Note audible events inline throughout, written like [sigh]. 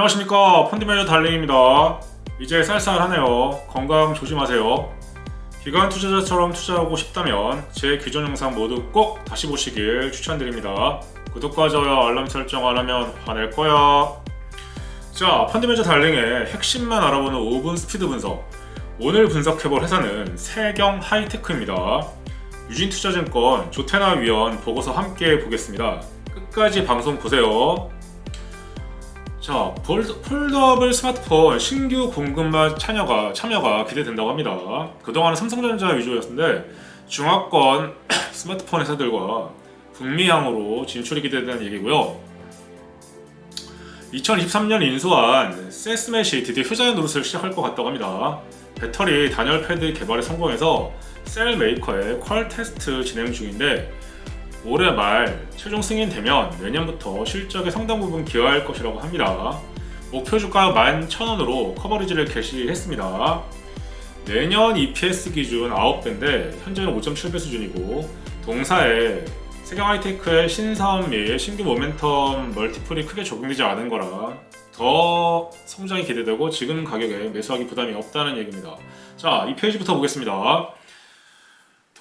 안녕하십니까 펀드매니저 달링입니다. 이제 쌀쌀하네요. 건강 조심하세요. 기관 투자자처럼 투자하고 싶다면 제 기존 영상 모두 꼭 다시 보시길 추천드립니다. 구독과 좋아요, 알람 설정 안 하면 화낼 거야. 자, 펀드매니저 달링의 핵심만 알아보는 5분 스피드 분석. 오늘 분석해볼 회사는 세경 하이테크입니다. 유진투자증권 조태나 위원 보고서 함께 보겠습니다. 끝까지 방송 보세요. 자, 폴- 폴더블 스마트폰 신규 공급만 참여가, 참여가 기대된다고 합니다. 그동안은 삼성전자 위주였는데 중화권 [clears throat] 스마트폰 회사들과 북미향으로 진출이 기대되는 얘기고요. 2023년 인수한 세스맷이 드디어 효자의 노릇을 시작할 것 같다고 합니다. 배터리 단열 패드 개발에 성공해서 셀 메이커의 퀄 테스트 진행 중인데 올해 말 최종 승인되면 내년부터 실적의 상당 부분 기여할 것이라고 합니다. 목표 주가 11,000원으로 커버리지를 개시했습니다. 내년 EPS 기준 9배인데 현재는 5.7배 수준이고 동사에 세경 하이테크의 신사업 및 신규 모멘텀 멀티플이 크게 적용되지 않은 거라 더 성장이 기대되고 지금 가격에 매수하기 부담이 없다는 얘기입니다. 자, 이 페이지부터 보겠습니다.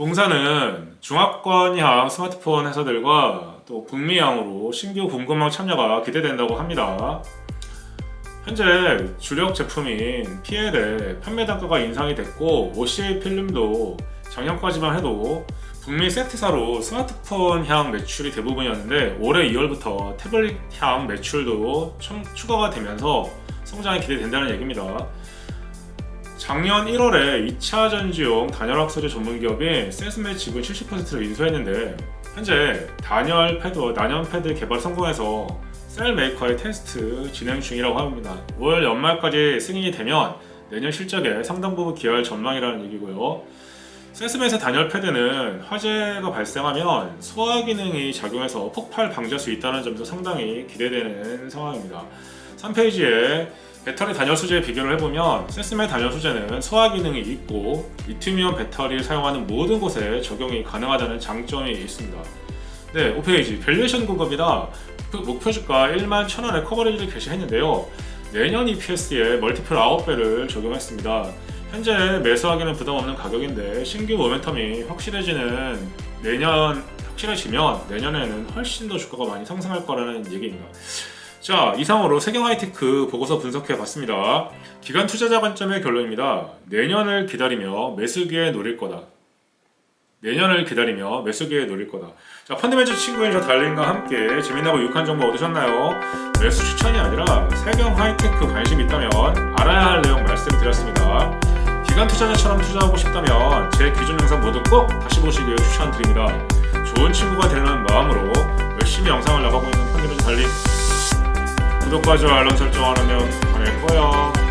동사는 중화권향 스마트폰 회사들과 또 북미향으로 신규 공급망 참여가 기대된다고 합니다. 현재 주력 제품인 PL의 판매 단가가 인상이 됐고 OCA 필름도 작년까지만 해도 북미 세트사로 스마트폰 향 매출이 대부분이었는데 올해 2월부터 태블릿 향 매출도 첨- 추가가 되면서 성장이 기대된다는 얘기입니다. 작년 1월에 2차 전지용 단열학 소재 전문 기업인 세스메 지분 70%를 인수했는데 현재 단열 패드, 난연 패드 개발 성공해서 셀 메이커의 테스트 진행 중이라고 합니다. 올 연말까지 승인이 되면 내년 실적에 상당 부분 기여할 전망이라는 얘기고요. 세스메의 단열 패드는 화재가 발생하면 소화 기능이 작용해서 폭발 방지할 수 있다는 점에서 상당히 기대되는 상황입니다. 3페이지에 배터리 단열 소재에 비교를 해보면 세스메 단열 소재는 소화 기능이 있고 리튬이온 배터리를 사용하는 모든 곳에 적용이 가능하다는 장점이 있습니다. 네, 5페이지 밸류에이션 공급이다. 그 목표 주가 1만 1,000원의 커버리지를 개시했는데요. 내년 EPS에 멀티플 9배를 적용했습니다. 현재 매수하기는 부담 없는 가격인데 신규 모멘텀이 확실해지는 내년 확실해지면 내년에는 훨씬 더 주가가 많이 상승할 거라는 얘기입니다. 자, 이상으로 세경 하이테크 보고서 분석해 봤습니다. 기관 투자자 관점의 결론입니다. 내년을 기다리며 매수기에 노릴 거다. 내년을 기다리며 매수기에 노릴 거다. 자, 펀드매니저 친구인 저 달링과 함께 재미나고 유익한 정보 얻으셨나요? 매수 추천이 아니라 세경 하이테크 관심 있다면 알아야 할 내용 말씀드렸습니다. 기관 투자자처럼 투자하고 싶다면 제 기존 영상 모두 꼭 다시 보시길 추천드립니다. 좋은 친구가 되려는 마음으로 열심히 영상을 나가고 있는 펀드매니저 달링 구독과 좋아요 알람 설정 안 하면 안할 거야.